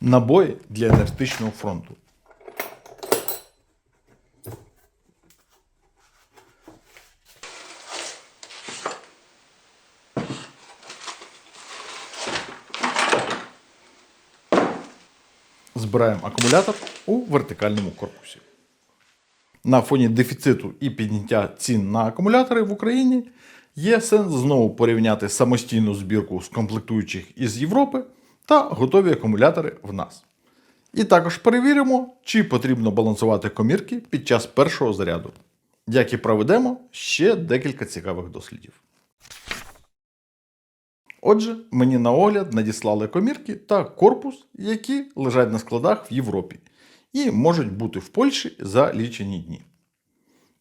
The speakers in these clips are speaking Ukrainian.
Набої для енергетичного фронту. Збираємо акумулятор у вертикальному корпусі. На фоні дефіциту і підняття цін на акумулятори в Україні є сенс знову порівняти самостійну збірку з комплектуючих із Європи та готові акумулятори в нас. І також перевіримо, чи потрібно балансувати комірки під час першого заряду. Як і проведемо ще декілька цікавих дослідів. Отже, мені на огляд надіслали комірки та корпус, які лежать на складах в Європі і можуть бути в Польщі за лічені дні.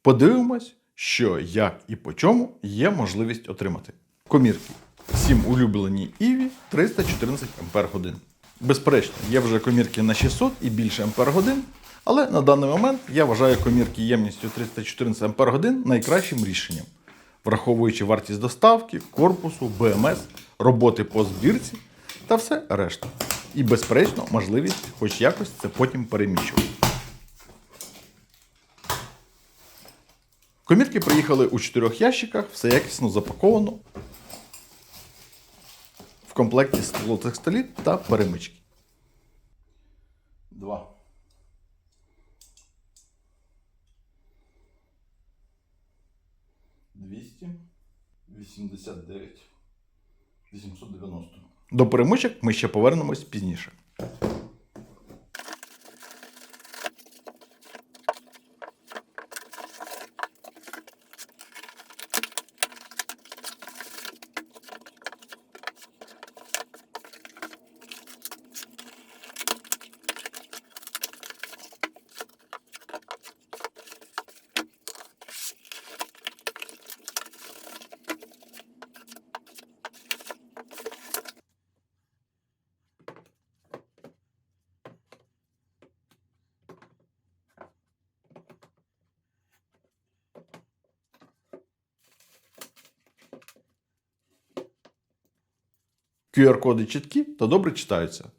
Подивимось, що, як і по чому є можливість отримати. Комірки. Всім улюблені Іві 314 Ампер годин. Безперечно, є вже комірки на 600 і більше Ампер годин, але на даний момент я вважаю комірки ємністю 314 Ампер годин найкращим рішенням, враховуючи вартість доставки, корпусу, БМС, роботи по збірці та все решта. І, безперечно, можливість хоч якось це потім переміщувати. Комірки приїхали у чотирьох ящиках, все якісно запаковано. Комплекті століт та перемички. Два. Двісті вісімдесят дев'ять. 890. До перемичок ми ще повернемось пізніше. QR-коди чіткі та добре читаються.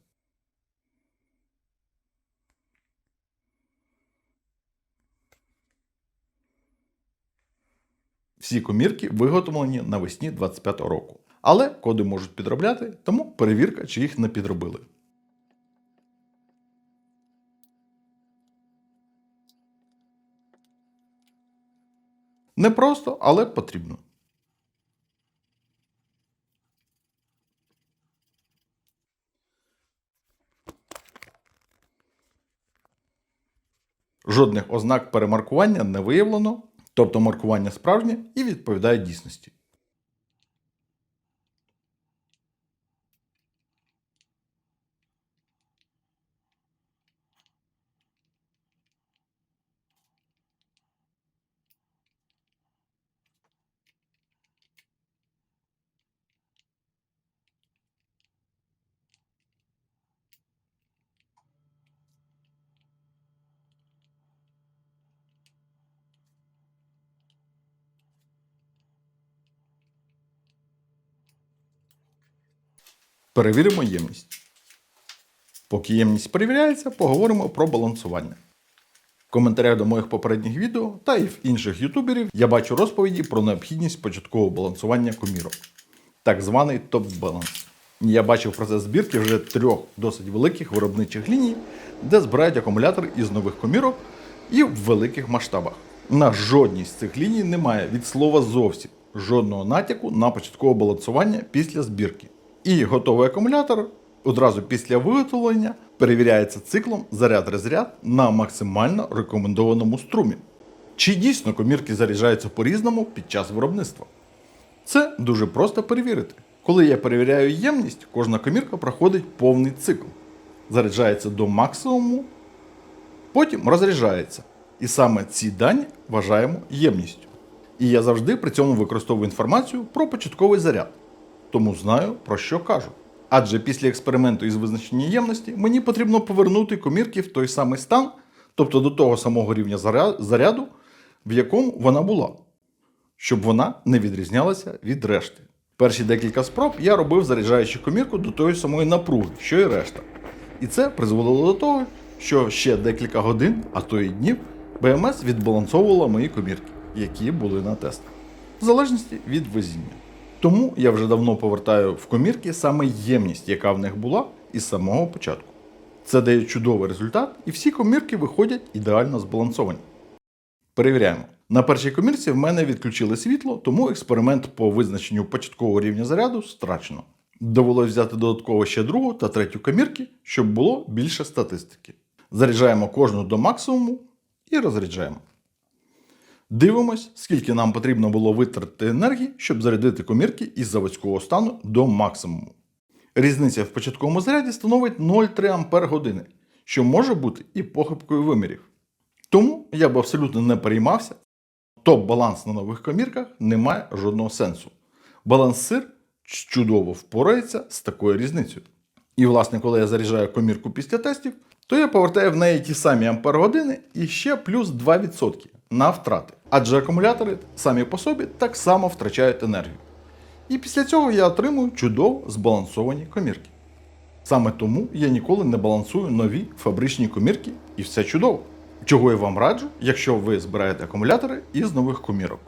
Всі комірки виготовлені навесні 25 року. Але коди можуть підробляти, тому перевірка, чи їх не підробили. Не просто, але потрібно. Жодних ознак перемаркування не виявлено, тобто маркування справжнє і відповідає дійсності. Перевіримо ємність. Поки ємність перевіряється, поговоримо про балансування. В коментарях до моїх попередніх відео та і в інших ютуберів я бачу розповіді про необхідність початкового балансування комірок, так званий топ-баланс. Я бачив процес збірки вже трьох досить великих виробничих ліній, де збирають акумулятори із нових комірок і в великих масштабах. На жодній з цих ліній немає від слова зовсім жодного натяку на початкове балансування після збірки. І готовий акумулятор одразу після виготовлення перевіряється циклом заряд-резряд на максимально рекомендованому струмі. Чи дійсно комірки заряджаються по-різному під час виробництва? Це дуже просто перевірити. Коли я перевіряю ємність, кожна комірка проходить повний цикл. Заряджається до максимуму, потім розряджається. І саме ці дані вважаємо ємністю. І я завжди при цьому використовую інформацію про початковий заряд, тому знаю про що кажу. Адже після експерименту із визначення ємності мені потрібно повернути комірки в той самий стан, тобто до того самого рівня заряду, в якому вона була, щоб вона не відрізнялася від решти. Перші декілька спроб я робив заряджаючи комірку до тої самої напруги, що і решта. І це призвело до того, що ще декілька годин, а то й днів, БМС відбалансовувала мої комірки, які були на тестах, в залежності від везіння. Тому я вже давно повертаю в комірки саме ємність, яка в них була із самого початку. Це дає чудовий результат, і всі комірки виходять ідеально збалансовані. Перевіряємо. На першій комірці в мене відключили світло, тому експеримент по визначенню початкового рівня заряду страчено. Довелось взяти додатково ще другу та третю комірки, щоб було більше статистики. Заряджаємо кожну до максимуму і розряджаємо. Дивимось, скільки нам потрібно було витратити енергії, щоб зарядити комірки із заводського стану до максимуму. Різниця в початковому заряді становить 0,3 Ампер години, що може бути і похибкою вимірів. Тому я б абсолютно не переймався. Топ-баланс на нових комірках не має жодного сенсу. Баланс сир чудово впорається з такою різницею. І, власне, коли я заряджаю комірку після тестів, то я повертаю в неї ті самі ампер-години і ще плюс 2% на втрати. Адже акумулятори самі по собі так само втрачають енергію. І після цього я отримую чудово збалансовані комірки. Саме тому я ніколи не балансую нові фабричні комірки і все чудово. Чого я вам раджу, якщо ви збираєте акумулятори із нових комірок.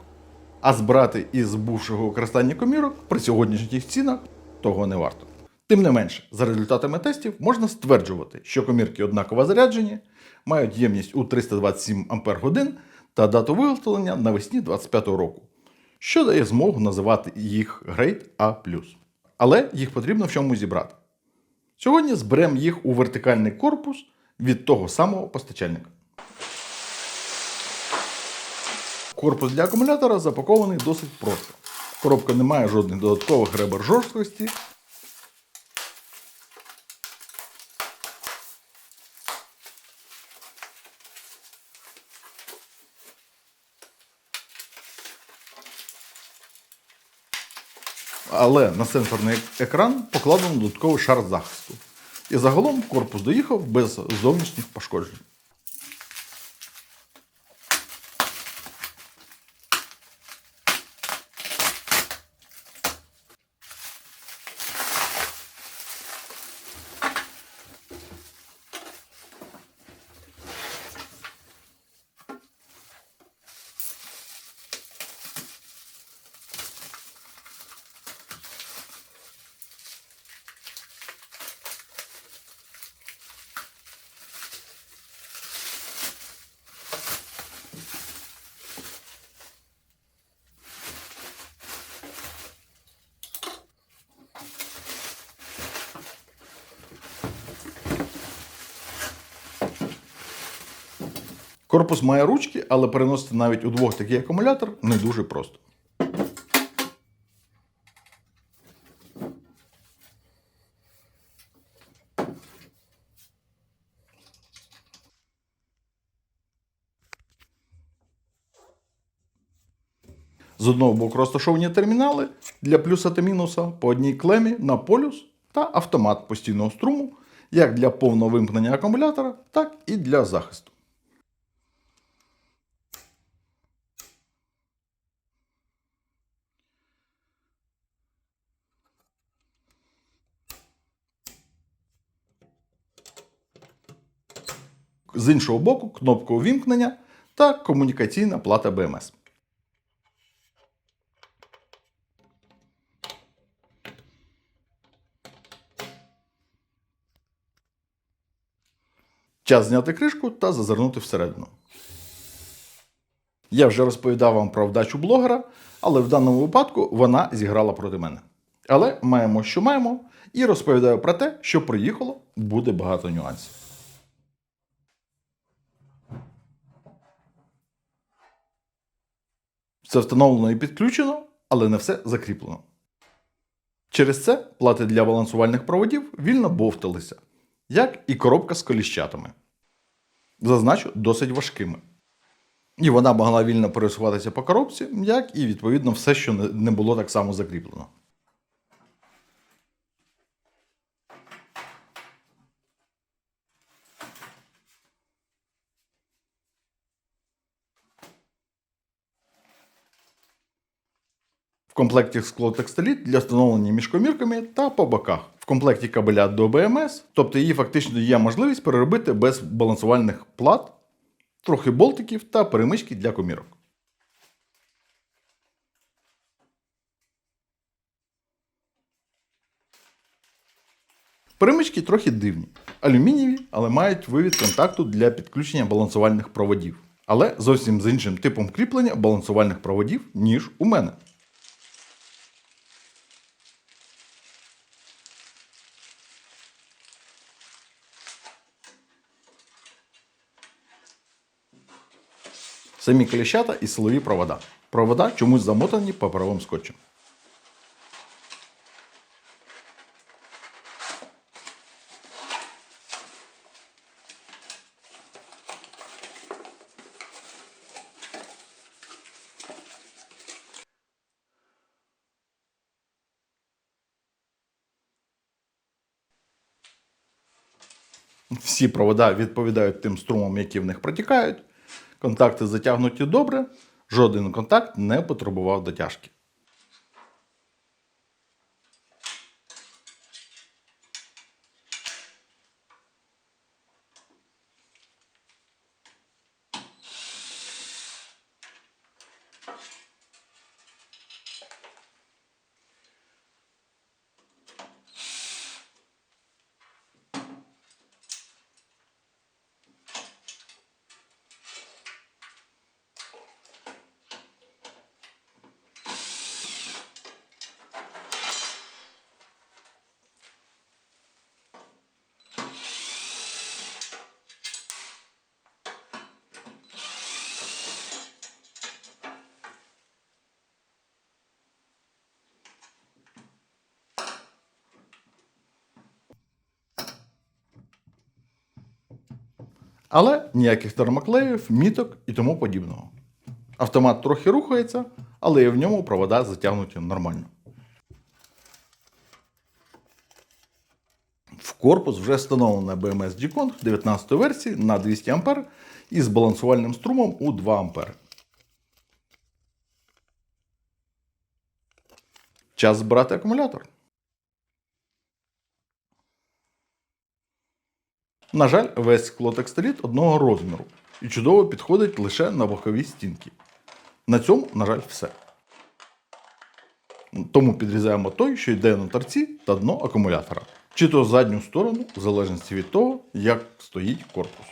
А збирати із бувшого використання комірок при сьогоднішніх цінах того не варто. Тим не менше, за результатами тестів можна стверджувати, що комірки однаково заряджені, мають ємність у 327 Ах та дату виготовлення навесні 2025 року, що дає змогу називати їх грейд А. Але їх потрібно в чому зібрати. Сьогодні зберемо їх у вертикальний корпус від того самого постачальника. Корпус для акумулятора запакований досить просто. Коробка не має жодних додаткових ребер жорсткості. Але на сенсорний екран покладено додатковий шар захисту. І загалом корпус доїхав без зовнішніх пошкоджень. Корпус має ручки, але переносити навіть у двох такий акумулятор не дуже просто. З одного боку розташовані термінали для плюса та мінуса по одній клемі на полюс та автомат постійного струму, як для повного вимкнення акумулятора, так і для захисту. З іншого боку, кнопка увімкнення та комунікаційна плата БМС. Час зняти кришку та зазирнути всередину. Я вже розповідав вам про вдачу блогера, але в даному випадку вона зіграла проти мене. Але маємо, що маємо, і розповідаю про те, що приїхало, буде багато нюансів. Все встановлено і підключено, але не все закріплено. Через це плати для балансувальних проводів вільно бовталися, як і коробка з коліщатами. Зазначу, досить важкими. І вона могла вільно пересуватися по коробці, як і відповідно все, що не було так само закріплено. В комплекті склотекстиліт для встановлення між комірками та по боках. В комплекті кабеля до БМС, тобто її фактично є можливість переробити без балансувальних плат, трохи болтиків та перемички для комірок. Перемички трохи дивні. Алюмінієві, але мають вивід контакту для підключення балансувальних проводів. Але зовсім з іншим типом кріплення балансувальних проводів, ніж у мене. Самі кліщата і силові провода. Провода чомусь замотані паперовим скотчем. Всі провода відповідають тим струмам, які в них протікають. Контакти затягнуті добре, жоден контакт не потребував дотяжки. Але ніяких термоклеїв, міток і тому подібного. Автомат трохи рухається, але і в ньому провода затягнуті нормально. В корпус вже встановлена BMS G-Kong 19 версії на 200 А із балансувальним струмом у 2 А. Час збирати акумулятор. На жаль, весь склотекстиліт одного розміру і чудово підходить лише на бокові стінки. На цьому, на жаль, все. Тому підрізаємо той, що йде на торці та дно акумулятора. Чи то задню сторону, в залежності від того, як стоїть корпус.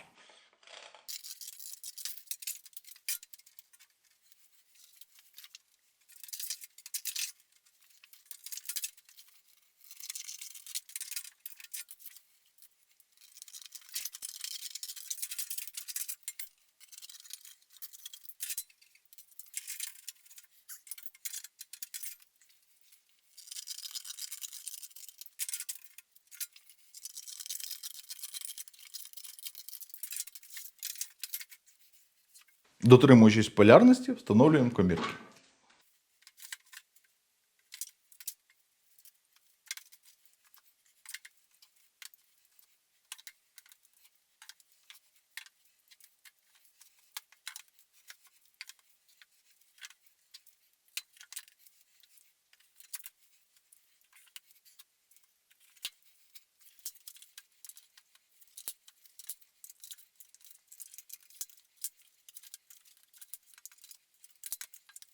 Дотримуючись полярності, встановлюємо комірки.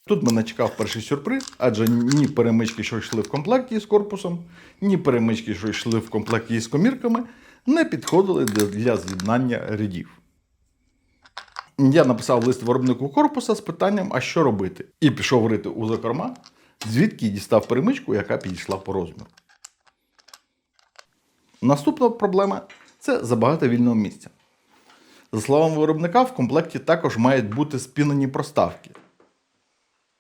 Тут мене чекав перший сюрприз, адже ні перемички, що йшли в комплекті з корпусом, ні перемички, що йшли в комплекті з комірками, не підходили для- з'єднання рядів. Я написав лист виробнику корпуса з питанням, а що робити, і пішов рити у закорма, звідки дістав перемичку, яка підійшла по розміру. Наступна проблема це забагато вільного місця. За словами виробника, в комплекті також мають бути спінені проставки.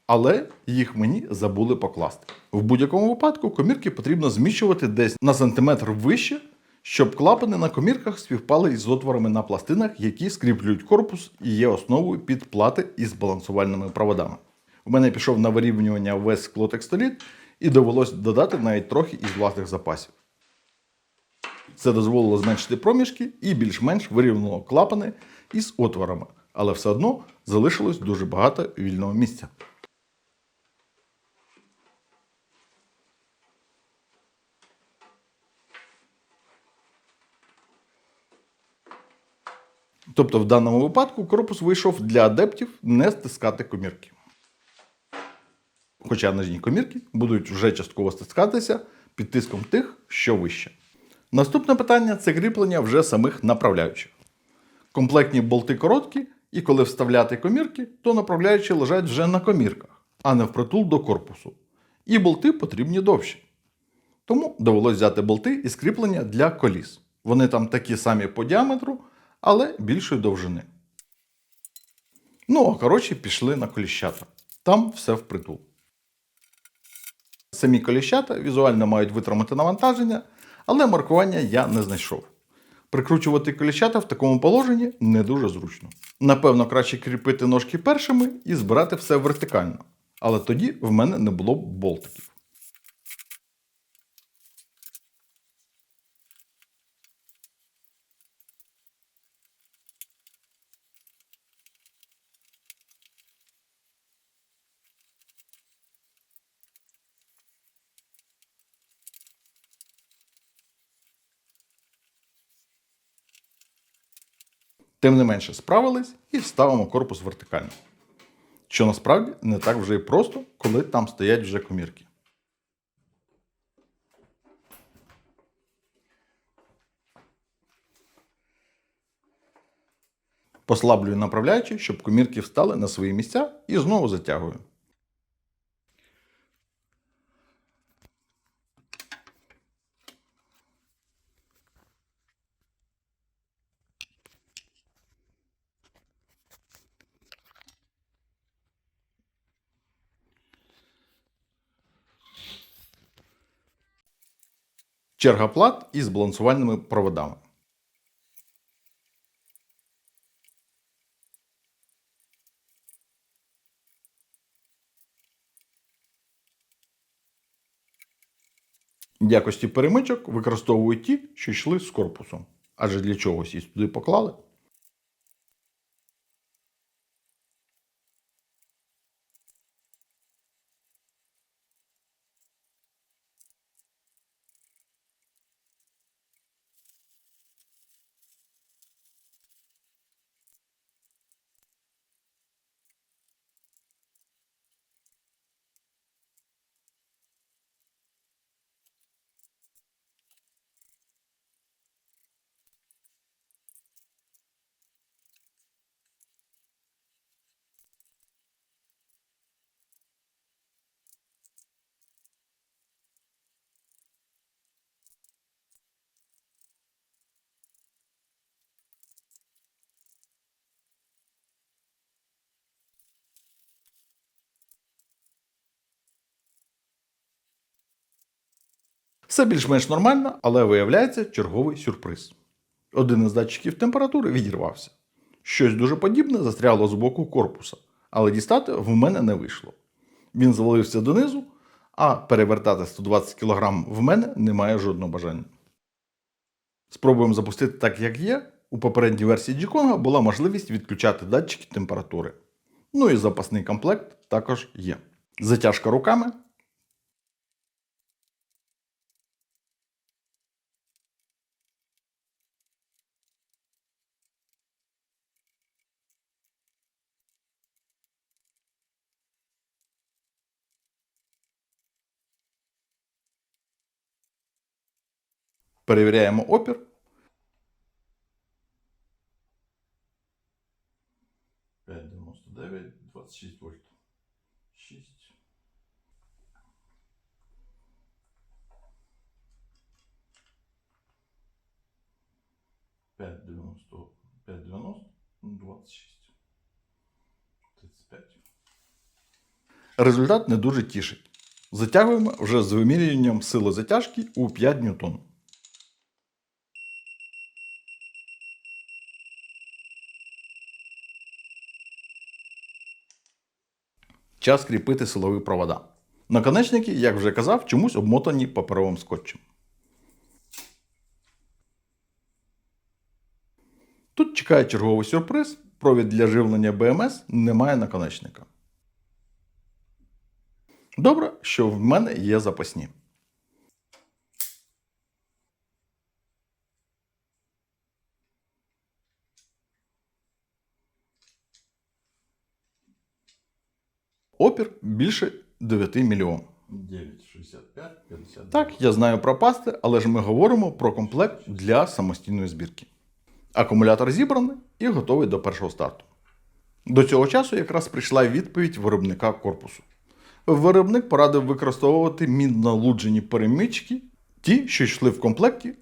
Але їх мені забули покласти. В будь-якому випадку комірки потрібно зміщувати десь на сантиметр вище, щоб клапани на комірках співпали із отворами на пластинах, які скріплюють корпус і є основою під плати із балансувальними проводами. У мене пішов на вирівнювання весь склотекстоліт і довелось додати навіть трохи із власних запасів. Це дозволило зменшити проміжки і більш-менш вирівняло клапани із отворами, але все одно залишилось дуже багато вільного місця. Тобто, в даному випадку корпус вийшов для адептів не стискати комірки. Хоча нижні комірки будуть вже частково стискатися під тиском тих, що вище. Наступне питання це кріплення вже самих направляючих. Комплектні болти короткі, і коли вставляти комірки, то направляючі лежать вже на комірках, а не впритул до корпусу. І болти потрібні довші. Тому довелось взяти болти із кріплення для коліс. Вони там такі самі по діаметру, але більшої довжини. Ну, а коротше, пішли на коліщата. Там все впритул. Самі коліщата візуально мають витримати навантаження, але маркування я не знайшов. Прикручувати коліщата в такому положенні не дуже зручно. Напевно, краще кріпити ножки першими і збирати все вертикально. Але тоді в мене не було б болтиків. Тим не менше справились і ставимо корпус вертикально. Що насправді не так вже і просто, коли там стоять вже комірки. Послаблюю направляючи, щоб комірки встали на свої місця і знову затягую. Черга плат із балансувальними проводами. Якості перемичок використовують ті, що йшли з корпусом. Адже для чогось їх туди поклали. Все більш-менш нормально, але виявляється черговий сюрприз. Один із датчиків температури відірвався. Щось дуже подібне застряло з боку корпуса, але дістати в мене не вийшло. Він звалився донизу, а перевертати 120 кг в мене немає жодного бажання. Спробуємо запустити так, як є. У попередній версії G-Kong була можливість відключати датчики температури. Ну і запасний комплект також є. Затяжка руками Перевіряємо опір. Дев'ять, двадцять шість вольт. Шість. П'ять дев'яносто, п'ять дев'яносто, двадцять шість. Тридцять п'ять. Результат не дуже тішить. Затягуємо вже з вимірюванням сили затяжки у 5 ньютон. Час кріпити силові провода. Наконечники, як вже казав, чомусь обмотані паперовим скотчем. Тут чекає черговий сюрприз. Провід для живлення БМС не має наконечника. Добре, що в мене є запасні. Опір більше 9 мільйон. 9,65, 50. Так, я знаю про пасти, але ж ми говоримо про комплект для самостійної збірки. Акумулятор зібраний і готовий до першого старту. До цього часу якраз прийшла відповідь виробника корпусу. Виробник порадив використовувати міднолуджені перемички, ті, що йшли в комплекті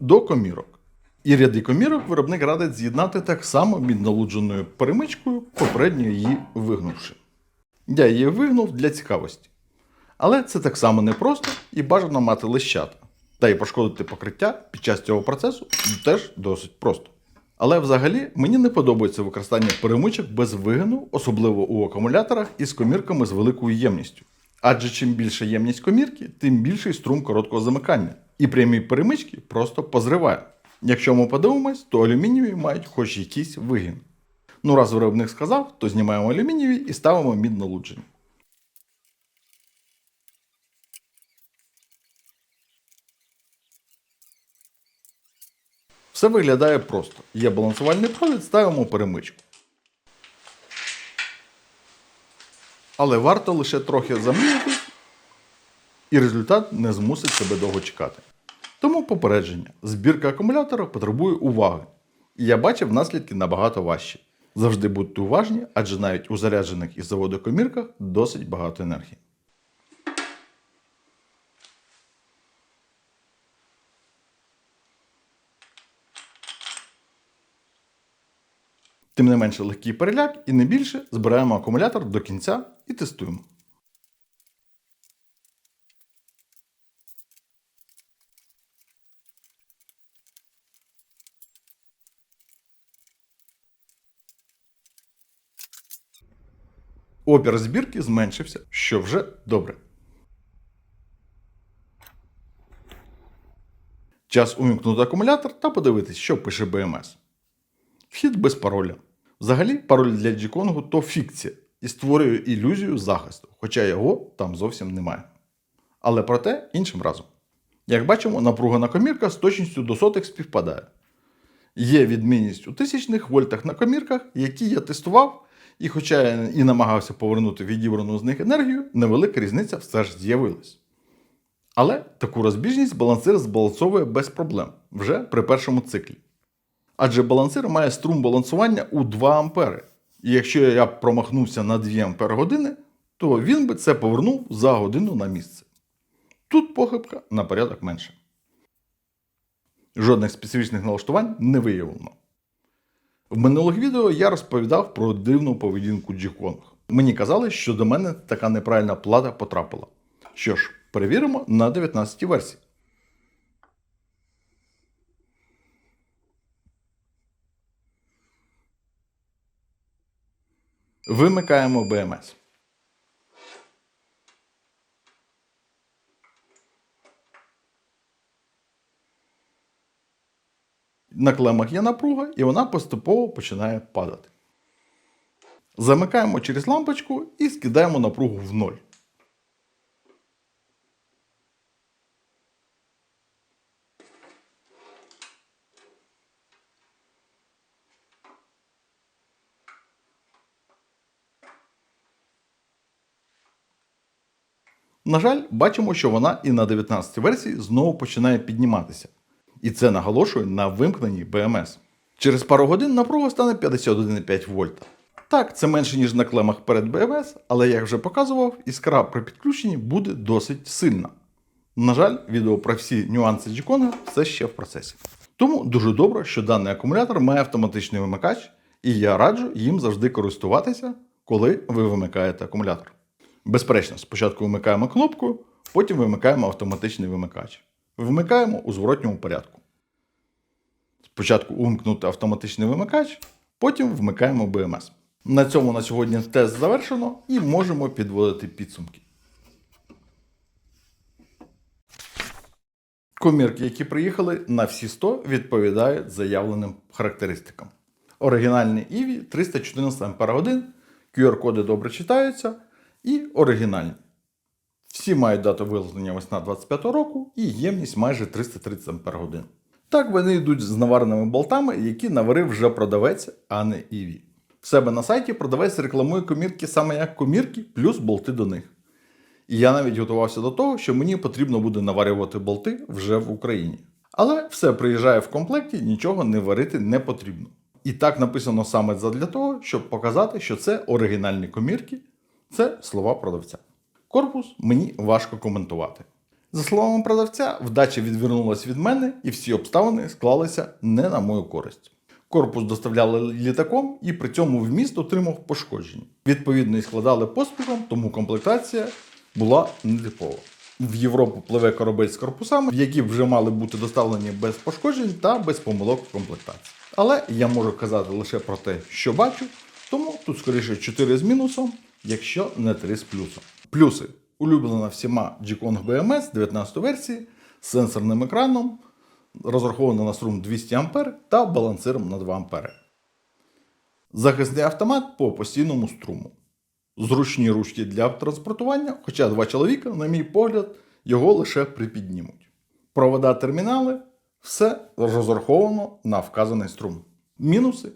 до комірок. І ряди комірок виробник радить з'єднати так само міднолудженою перемичкою, попередньо її вигнувши. Я її вигнув для цікавості. Але це так само непросто і бажано мати лищата. Та й пошкодити покриття під час цього процесу теж досить просто. Але взагалі мені не подобається використання перемичок без вигину, особливо у акумуляторах із комірками з великою ємністю. Адже чим більша ємність комірки, тим більший струм короткого замикання. І прямі перемички просто позриває. Якщо ми подивимось, то алюмінієві мають хоч якийсь вигін. Ну, раз виробник сказав, то знімаємо алюмінієві і ставимо міднолуджені. Все виглядає просто. Є балансувальний провід, ставимо перемичку. Але варто лише трохи замінити, і результат не змусить себе довго чекати. Тому попередження: збірка акумулятора потребує уваги. І я бачив наслідки набагато важчі. Завжди будьте уважні, адже навіть у заряджених із заводу комірках досить багато енергії. Тим не менше легкий переляк і не більше збираємо акумулятор до кінця і тестуємо. Опір збірки зменшився, що вже добре. Час увімкнути акумулятор та подивитись, що пише BMS. Вхід без пароля. Взагалі, пароль для Gkong то фікція і створює ілюзію захисту, хоча його там зовсім немає. Але про те іншим разом. Як бачимо, напруга комірка з точністю до сотих співпадає. Є відмінність у тисячних вольтах на комірках, які я тестував, і хоча я і намагався повернути відібрану з них енергію, невелика різниця все ж з'явилась. Але таку розбіжність балансир збалансовує без проблем вже при першому циклі. Адже балансир має струм балансування у 2 А. І якщо я промахнувся на 2 Ампер години, то він би це повернув за годину на місце. Тут похибка на порядок менше. Жодних специфічних налаштувань не виявлено. В минулих відео я розповідав про дивну поведінку G-Kong. Мені казали, що до мене така неправильна плата потрапила. Що ж, перевіримо на 19 версії. Вимикаємо BMS. На клемах є напруга, і вона поступово починає падати. Замикаємо через лампочку і скидаємо напругу в ноль. На жаль, бачимо, що вона і на 19 версії знову починає підніматися. І це наголошує на вимкненні BMS. Через пару годин напруга стане 51,5 вольта. Так, це менше, ніж на клемах перед BMS, але як вже показував, іскра при підключенні буде досить сильна. На жаль, відео про всі нюанси G-Kong все ще в процесі. Тому дуже добре, що даний акумулятор має автоматичний вимикач, і я раджу їм завжди користуватися, коли ви вимикаєте акумулятор. Безперечно, спочатку вимикаємо кнопку, потім вимикаємо автоматичний вимикач. Вмикаємо у зворотньому порядку. Спочатку увімкнути автоматичний вимикач, потім вмикаємо BMS. На цьому на сьогодні тест завершено і можемо підводити підсумки. Комірки, які приїхали на всі 100, відповідають заявленим характеристикам. Оригінальний EVI 314 Ах, QR-коди добре читаються і оригінальні. Всі мають дату виготовлення весна 25 року і ємність майже 330 Ах. Так вони йдуть з навареними болтами, які наварив вже продавець, а не EV. В себе на сайті продавець рекламує комірки саме як комірки, плюс болти до них. І я навіть готувався до того, що мені потрібно буде наварювати болти вже в Україні. Але все приїжджає в комплекті, нічого не варити не потрібно. І так написано саме задля того, щоб показати, що це оригінальні комірки, це слова продавця. Корпус мені важко коментувати. За словами продавця, вдача відвернулася від мене, і всі обставини склалися не на мою користь. Корпус доставляли літаком і при цьому вміст отримав пошкодження. Відповідно, і складали поспіхом, тому комплектація була нетипова. В Європу пливе корабель з корпусами, які вже мали бути доставлені без пошкоджень та без помилок в комплектації. Але я можу казати лише про те, що бачу, тому тут скоріше 4 з мінусом, якщо не 3 з плюсом. Плюси. Улюблена всіма G-Kong BMS 19 версії з сенсорним екраном, розрахована на струм 200 А та балансиром на 2 А. Захисний автомат по постійному струму. Зручні ручки для транспортування, хоча два чоловіка, на мій погляд, його лише припіднімуть. Провода термінали все розраховано на вказаний струм. Мінуси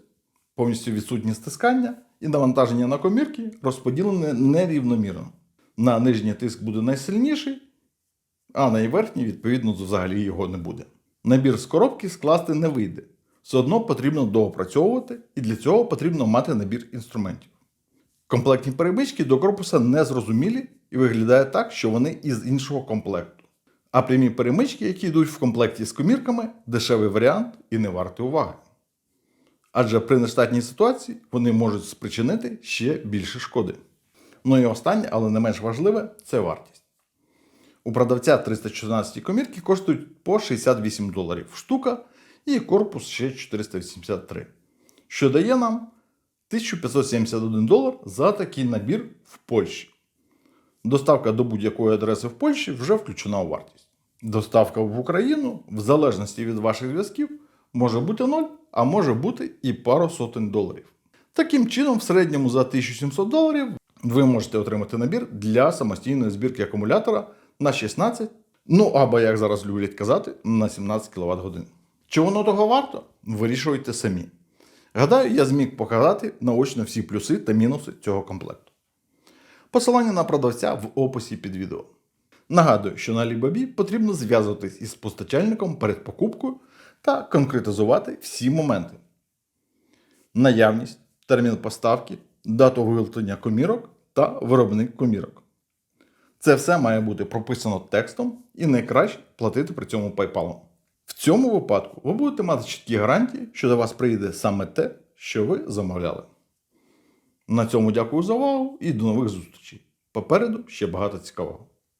повністю відсутні стискання і навантаження на комірки розподілене нерівномірно. На нижній тиск буде найсильніший, а на верхній, відповідно, взагалі його не буде. Набір з коробки скласти не вийде. Все одно потрібно доопрацьовувати, і для цього потрібно мати набір інструментів. Комплектні перемички до корпуса не зрозумілі і виглядає так, що вони із іншого комплекту. А прямі перемички, які йдуть в комплекті з комірками, дешевий варіант і не вартий уваги. Адже при нештатній ситуації вони можуть спричинити ще більше шкоди. Ну і останнє, але не менш важливе це вартість. У продавця 314 комірки коштують по 68 доларів штука і корпус ще 483, що дає нам 1571 долар за такий набір в Польщі. Доставка до будь-якої адреси в Польщі вже включена у вартість. Доставка в Україну, в залежності від ваших зв'язків, може бути 0, а може бути і пару сотень доларів. Таким чином, в середньому за 1700 доларів ви можете отримати набір для самостійної збірки акумулятора на 16, ну або, як зараз люблять казати, на 17 кВт годин. Чи воно того варто? Вирішуйте самі. Гадаю, я зміг показати наочно всі плюси та мінуси цього комплекту. Посилання на продавця в описі під відео. Нагадую, що на Alibaba потрібно зв'язуватись із постачальником перед покупкою та конкретизувати всі моменти: наявність, термін поставки, дату виготовлення комірок та виробник комірок. Це все має бути прописано текстом і найкраще платити при цьому PayPal. В цьому випадку ви будете мати чіткі гарантії, що до вас прийде саме те, що ви замовляли. На цьому дякую за увагу і до нових зустрічей. Попереду ще багато цікавого.